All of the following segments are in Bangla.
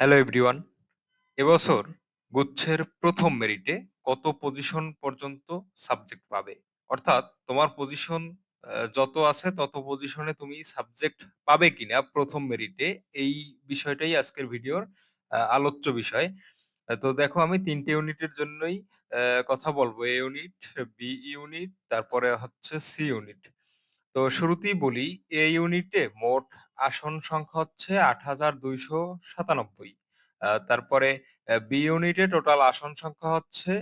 হ্যালো এভরিওয়ান এবছর গুচ্ছের প্রথম মেরিটে কত পজিশন পর্যন্ত সাবজেক্ট পাবে? অর্থাৎ তোমার পজিশন যত আছে তত পজিশনে তুমি সাবজেক্ট পাবে কিনা প্রথম মেরিটে এই বিষয়টাই আজকের ভিডিওর আলোচ্য বিষয়। তো দেখো আমি তিনটে ইউনিটের জন্যই কথা বলব। এ ইউনিট বি ইউনিট তারপরে হচ্ছে সি ইউনিট তো শুরুতেই বলি, এ ইউনিটে মোট আসন সংখ্যা হচ্ছে আট হাজার দুইশো সাতানব্বই। তারপরে বি ইউনিটে টোটাল আসন সংখ্যা হচ্ছে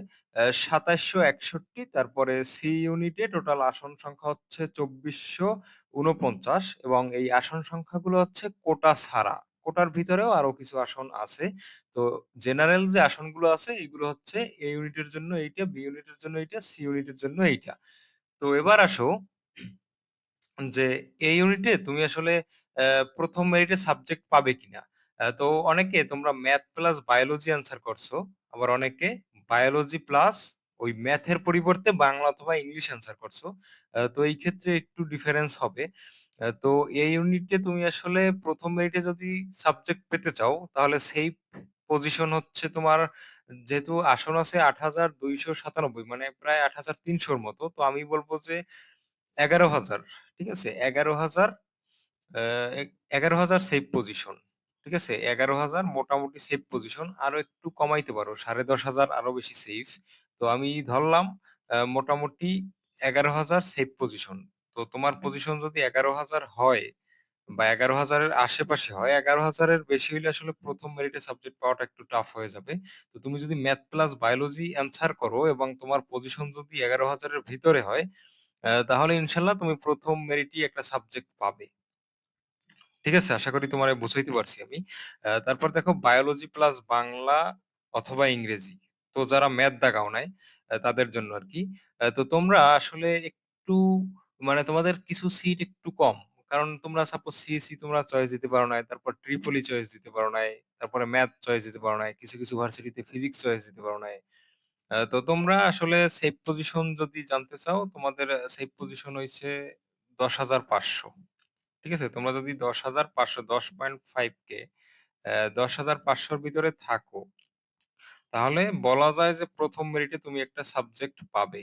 সাতাইশশো একষট্টি, তারপরে সি ইউনিটে টোটাল আসন সংখ্যা হচ্ছে চব্বিশশো উনপঞ্চাশ এবং এই আসন সংখ্যাগুলো হচ্ছে কোটা ছাড়া। কোটার ভিতরেও আরও কিছু আসন আছে। তো জেনারেল যে আসনগুলো আছে, এগুলো হচ্ছে এ ইউনিটের জন্য এইটা বি ইউনিটের জন্য এইটা সি ইউনিটের জন্য এইটা। তো এবার আসো যে এই ইউনিটে তুমি আসলে আহ, প্রথম মেরিটে সাবজেক্ট পাবে কিনা? তো অনেকে তোমরা ম্যাথ প্লাস বায়োলজি অ্যান্সার করছ আবার অনেকে বায়োলজি প্লাস ওই ম্যাথের পরিবর্তে বাংলা অথবা ইংলিশ অ্যান্সার করছ। আহ, তো এই ক্ষেত্রে একটু ডিফারেন্স হবে। তো এই ইউনিটে তুমি আসলে প্রথম মেরিটে যদি সাবজেক্ট পেতে চাও তাহলে সেই পজিশন হচ্ছে তোমার যেহেতু আসন আছে আট হাজার দুইশো সাতানব্বই মানে প্রায় আট হাজার তিনশোর মতো তো আমি বলব যে এগারো হাজার ঠিক আছে? এগারো হাজার এগারো হাজার সেফ পজিশন ঠিক আছে? এগারো হাজার মোটামুটি সেফ পজিশন আরও একটু কমাইতে পারো। সাড়ে দশ হাজার আরও বেশি সেফ তো আমি ধরলাম মোটামুটি এগারো হাজার সেফ পজিশন তো তোমার পজিশন যদি এগারো হাজার হয় বা এগারো হাজারের আশেপাশে হয় এগারো হাজারের বেশি হইলে আসলে প্রথম মেরিটে সাবজেক্ট পাওয়াটা একটু টাফ হয়ে যাবে। তো তুমি যদি ম্যাথ প্লাস বায়োলজি অ্যান্সার করো এবং তোমার পজিশন যদি এগারো হাজারের ভিতরে হয় তাহলে ইনশাল্লাহ তুমি প্রথম মেরিটই একটা সাবজেক্ট পাবে। ঠিক আছে? আশা করি তোমার বুঝাইতে পারছি আমি। তারপর দেখো বায়োলজি প্লাস বাংলা অথবা ইংরেজি। তো যারা ম্যাথ দাগাও নাই তাদের জন্য আর কি। তো তোমরা আসলে একটু মানে তোমাদের কিছু সিট একটু কম। কারণ তোমরা সাপোজ সিএসসি তোমরা চয়েস দিতে পারো নাই, তারপর ট্রিপলি চয়েস দিতে পারো নাই, তারপরে ম্যাথ চয়েস দিতে পারো নাই, কিছু কিছু ভার্সিটিতে ফিজিক্স চয়েস দিতে পারো নাই আহ, তো তোমরা আসলে সেফ পজিশন যদি জানতে চাও তোমাদের সেফ পজিশন হইছে দশ হাজার পাঁচশো। ঠিক আছে? তোমরা যদি দশ হাজার পাঁচশো দশ পয়েন্ট ফাইভ কে দশ হাজার পাঁচশোর ভিতরে থাকো তাহলে বলা যায় যে প্রথম মেরিটে তুমি একটা সাবজেক্ট পাবে।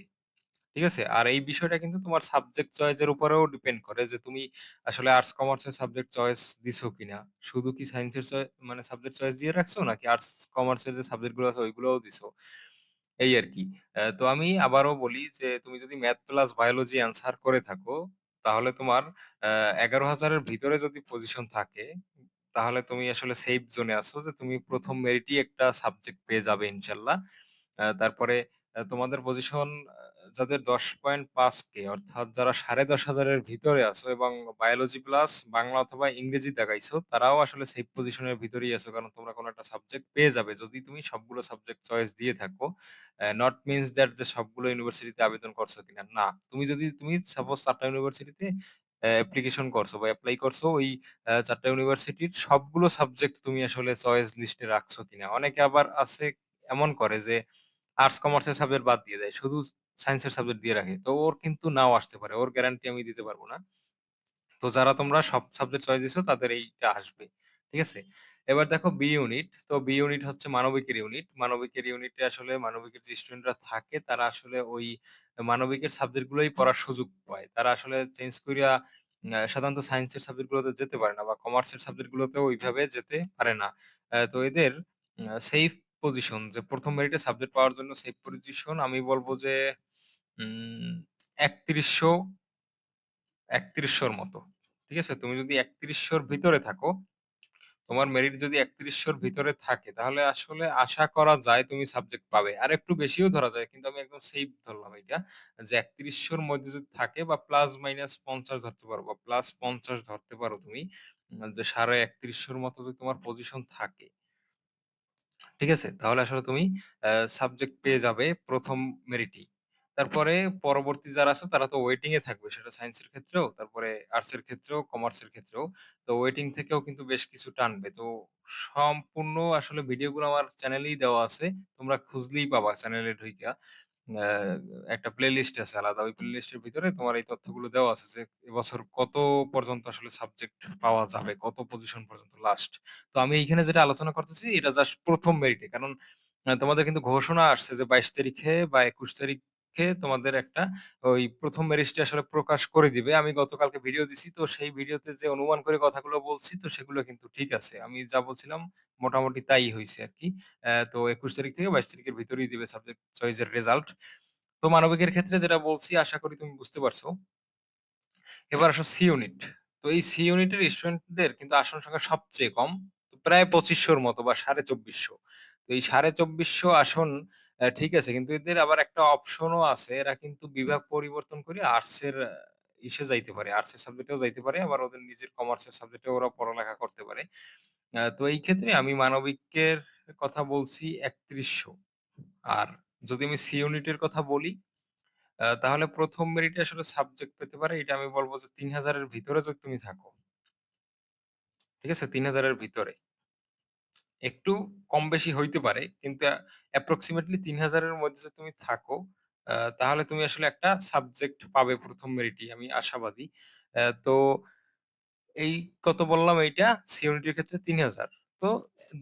ঠিক আছে? আর এই বিষয়টা কিন্তু তোমার সাবজেক্ট চয়েসের উপরেও ডিপেন্ড করে যে তুমি আসলে আর্টস কমার্সের সাবজেক্ট চয়েস দিছো কিনা। শুধু কি সায়েন্সের মানে সাবজেক্ট চয়েস দিয়ে রাখছো নাকি আর্টস কমার্সের যে সাবজেক্টগুলো আছে ওইগুলোও দিছো? এই আর কি তো আমি আবারও বলি যে, তুমি যদি ম্যাথ প্লাস বায়োলজি অ্যান্সার করে থাকো, তাহলে তোমার এগারো হাজারের ভিতরে যদি পজিশন থাকে, তাহলে তুমি আসলে সেফ জোনে আসো যে, তুমি প্রথম মেরিটই একটা সাবজেক্ট পেয়ে যাবে ইনশাল্লাহ। তারপরে তোমাদের পজিশন যাদের দশ পয়েন্ট পাঁচ কে অর্থাৎ যারা সাড়ে দশ হাজারের ভিতরে আছো এবং বায়োলজি প্লাস বাংলা অথবা ইংরেজি দেখাইছো, তারাও আসলে সেফ পজিশনের ভিতরেই আছো, কারণ তোমরা কোনো একটা সাবজেক্ট পেয়ে যাবে যদি তুমি সবগুলো সাবজেক্ট চয়েস দিয়ে থাকো। নট মিনস দ্যাট যে সবগুলো ইউনিভার্সিটিতে আবেদন করছ কিনা, না। তুমি যদি, তুমি সাপোজ চারটা ইউনিভার্সিটিতে অ্যাপ্লিকেশন করছ বা অ্যাপ্লাই করছ, ওই চারটা ইউনিভার্সিটির সবগুলো সাবজেক্ট তুমি আসলে চয়েস লিস্টে রাখছো কিনা। অনেকে আবার আছে, এমন করে যে আর্টস কমার্সের সাবজেক্ট বাদ দিয়ে দেয়। শুধু সায়েন্সের সাবজেক্ট দিয়ে রাখে। তো ওর কিন্তু নাও আসতে পারে। ওর গ্যারান্টি আমি দিতে পারব না। তো যারা তোমরা সব সাবজেক্ট চয়েস দিছো, তাদের এইটা আসবে। ঠিক আছে? এবার দেখো বি ইউনিট তো বি ইউনিট হচ্ছে মানবিকের ইউনিট মানবিকের ইউনিটে আসলে মানবিকের যে স্টুডেন্টরা থাকে, তারা আসলে ওই মানবিকের সাবজেক্ট গুলোই পড়ার সুযোগ পায়। তারা আসলে চেঞ্জ করিয়া সাধারণত সায়েন্সের সাবজেক্ট গুলোতে যেতে পারে না বা কমার্সের সাবজেক্ট গুলোতে ওইভাবে যেতে পারে না। তো এদের সেফ পজিশন যে প্রথম মেরিটে সাবজেক্ট পাওয়ার জন্য সেফ পজিশন আমি বলব যে একত্রিশশো, একত্রিশশোর মতো। ঠিক আছে? তুমি যদি একত্রিশশোর ভিতরে থাকো, তোমার মেরিট যদি একত্রিশশোর ভিতরে থাকে, তাহলে আসলে আশা করা যায় তুমি সাবজেক্ট পাবে। আর একটু বেশিও ধরা যায়, কিন্তু আমি একদম সেফ ধরলাম এটা যে একত্রিশশোর মধ্যে যদি থাকে বা প্লাস মাইনাস পঞ্চাশ ধরতে পারো বা প্লাস পঞ্চাশ ধরতে পারো তুমি, যে সাড়ে একত্রিশশোর মতো যদি তোমার পজিশন থাকে ঠিক আছে? তাহলে আসলে তুমি সাবজেক্ট পেয়ে যাবে প্রথম মেরিটি তারপরে পরবর্তী যারা আছে তারা তো ওয়েটিং এ থাকবে। সেটা সায়েন্সের ক্ষেত্রেও, তারপরে আর্টস এর ক্ষেত্রেও, কমার্সের ক্ষেত্রেও। তো ওয়েটিং থেকেও কিন্তু বেশ কিছু টানবে। তো সম্পূর্ণ আসলে ভিডিওগুলো আমার চ্যানেলেই দেওয়া আছে। তোমরা খুঁজলেই পাবা চ্যানেলে ঢুইকা। অ্যা একটা প্লেলিস্ট আছে আলাদা। ওই প্লেলিস্টের ভিতরে তোমার এই তথ্যগুলো দেওয়া আছে যে এবছর কত পর্যন্ত আসলে সাবজেক্ট পাওয়া যাবে, কত পজিশন পর্যন্ত লাস্ট। তো আমি এইখানে যেটা আলোচনা করতেছি এটা জাস্ট প্রথম মেরিটে। কারণ আহ, তোমাদের কিন্তু ঘোষণা আসছে যে ২২ তারিখে বা ২১ তারিখে তোমাদের একটা ওই ১ম মেরিটটি আসলে প্রকাশ করে দিবে। আমি গতকালকে ভিডিও দিছি। তো সেই ভিডিওতে যে অনুমান করে কথাগুলো বলছি, তো সেগুলো কিন্তু ঠিক আছে। আমি যা বলছিলাম মোটামুটি তাই হইছে আরকি। অ্যা তো ২১ তারিখ থেকে ২২ তারিখের ভিতরেই দিবে সাবজেক্ট চয়েস এর রেজাল্ট। তো মানবিকের ক্ষেত্রে যেটা বলছি, আশা করি তুমি বুঝতে পারছ। এবার আসো সি ইউনিট। তো এই সি ইউনিটের স্টুডেন্টদের কিন্তু আসন সংখ্যা সবচেয়ে কম। প্রায় পঁচিশশোর মতো বা ২৫৫০ তো এই ২৫৫০ আসন অ্যা ঠিক আছে কিন্তু এদের আবার একটা অপশনও আছে। এরা কিন্তু বিভাগ পরিবর্তন করে আর্টস এর ইসে যাইতে পারে। আর্টস এর সাবজেক্টেও যাইতে পারে। আবার ওদের নিজের কমার্সের সাবজেক্টে ওরা পড়ালেখা করতে পারে। তো এই ক্ষেত্রে আমি মানবিকের কথা বলছি ৩১০০ আর যদি আমি সি ইউনিটের কথা বলি তাহলে প্রথম মেরিটে আসলে সাবজেক্ট পেতে পারে এটা আমি বলব যে তিন হাজারের ভিতরে যদি তুমি থাকো। ঠিক আছে? তিন হাজারের ভিতরে। একটু কম বেশি হইতে পারে। কিন্তু অ্যা অ্যাপ্রক্সিমেটলি ৩০০০ এর মধ্যে যদি তুমি থাকো, তাহলে তুমি আসলে একটা সাবজেক্ট পাবে প্রথম মেরিটি আমি আশাবাদী। তো এই কত বললাম এইটা সিউনিটির ক্ষেত্রে তিন ৩০০০ তো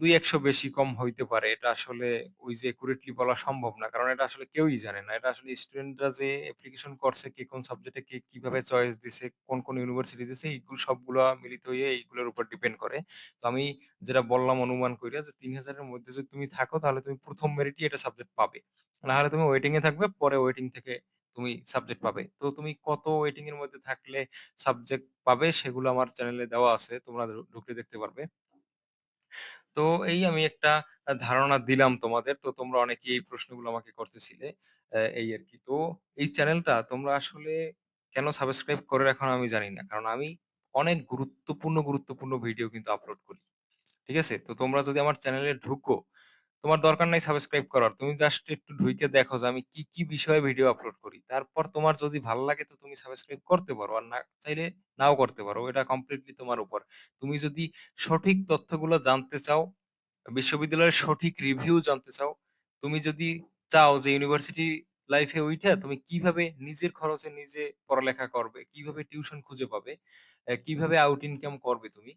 ২-১০০ বেশি কম হইতে পারে। এটা আসলে ওই যে একুরেটলি বলা সম্ভব না। কারণ এটা আসলে কেউই জানে না। এটা আসলে স্টুডেন্টরা যে অ্যাপ্লিকেশন করছে, কে কোন সাবজেক্টে কে কীভাবে চয়েস দিছে, কোন, কোন ইউনিভার্সিটি দিছে এইগুলো সবগুলা মিলিত হয়ে এইগুলোর উপর ডিপেন্ড করে। তো আমি যেটা বললাম অনুমান কইরা যে ৩০০০ এর মধ্যে যদি তুমি থাকো তাহলে তুমি ১ম মেরিটই এটা সাবজেক্ট পাবে। নাহলে তুমি ওয়েটিং এ থাকবে, পরে ওয়েটিং থেকে তুমি সাবজেক্ট পাবে। তো তুমি কত ওয়েটিং এর মধ্যে থাকলে সাবজেক্ট পাবে সেগুলো আমার চ্যানেলে দেওয়া আছে। তোমরা ঢু ঢুকলে দেখতে পারবে। তো এই আমি একটা ধারণা দিলাম তোমাদের। তো তোমরা অনেকে এই প্রশ্নগুলো আমাকে করতেছিলে। এই এই আরকি। তো এই চ্যানেলটা তোমরা আসলে কেন সাবস্ক্রাইব করে রাখো আমি জানি না। কারণ আমি অনেক গুরুত্বপূর্ণ, গুরুত্বপূর্ণ ভিডিও কিন্তু আপলোড করি। ঠিক আছে? তো তোমরা যদি আমার চ্যানেলে ঢুকো, তোমার দরকার নাই সাবস্ক্রাইব করার। তুমি জাস্ট একটু ঢুইকে দেখো যে আমি কি, কি বিষয়ে ভিডিও আপলোড করি। তারপর তোমার যদি ভালো লাগে তো তুমি সাবস্ক্রাইব করতে পারো। আর না চাইলে নাও করতে পারো। এটা কমপ্লিটলি তোমার উপর। তুমি যদি সঠিক তথ্যগুলো জানতে চাও, বিশ্ববিদ্যালয়ের সঠিক রিভিউ জানতে চাও, তুমি যদি চাও যে ইউনিভার্সিটি লাইফে উইঠা তুমি কীভাবে নিজের খরচে নিজে পড়ালেখা করবে, কীভাবে টিউশন খুঁজে পাবে, কীভাবে আউট ইনকাম করবে তুমি।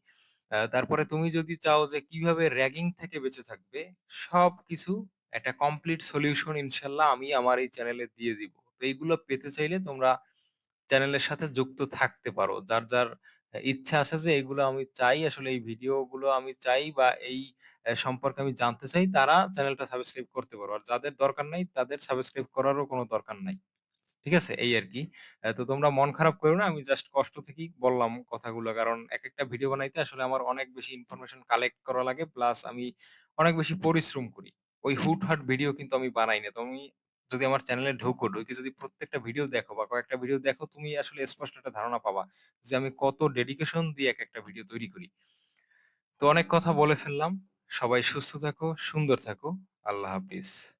তারপরে তুমি যদি চাও যে কীভাবে র‍্যাগিং থেকে বেঁচে থাকবে, সবকিছু একটা কমপ্লিট সলিউশন ইনশাল্লাহ আমি আমার এই চ্যানেলে দিয়ে দিব। তো এইগুলো পেতে চাইলে তোমরা চ্যানেলের সাথে যুক্ত থাকতে পারো। যার, যার ইচ্ছা আছে যে এগুলো আমি চাই আসলে এই ভিডিওগুলো আমি চাই বা এই সম্পর্কে আমি জানতে চাই তারা চ্যানেলটা সাবস্ক্রাইব করতে পারো। আর যাদের দরকার নাই তাদের সাবস্ক্রাইব করারও কোনো দরকার নাই। ঠিক আছে? এই আরকি। অ্যা তো তোমরা মন খারাপ করো না। আমি জাস্ট কষ্ট থেকেই বললাম কথাগুলো। কারণ এক একটা ভিডিও বানাইতে আসলে আমার অনেক বেশি ইনফরমেশন কালেক্ট করা লাগে। প্লাস আমি অনেক বেশি পরিশ্রম করি। ওই হুট হুটহাট ভিডিও কিন্তু আমি বানাই না। তুমি যদি আমার চ্যানেলে ঢুকো, ঢুকে যদি প্রত্যেকটা ভিডিও দেখো বা কয়েকটা ভিডিও দেখো তুমি আসলে স্পষ্ট একটা ধারণা পাবা যে আমি কত ডেডিকেশন দিয়ে এক একটা ভিডিও তৈরি করি। তো অনেক কথা বলে ফেললাম। সবাই সুস্থ থাকো, সুন্দর থাকো। আল্লাহ হাফিজ।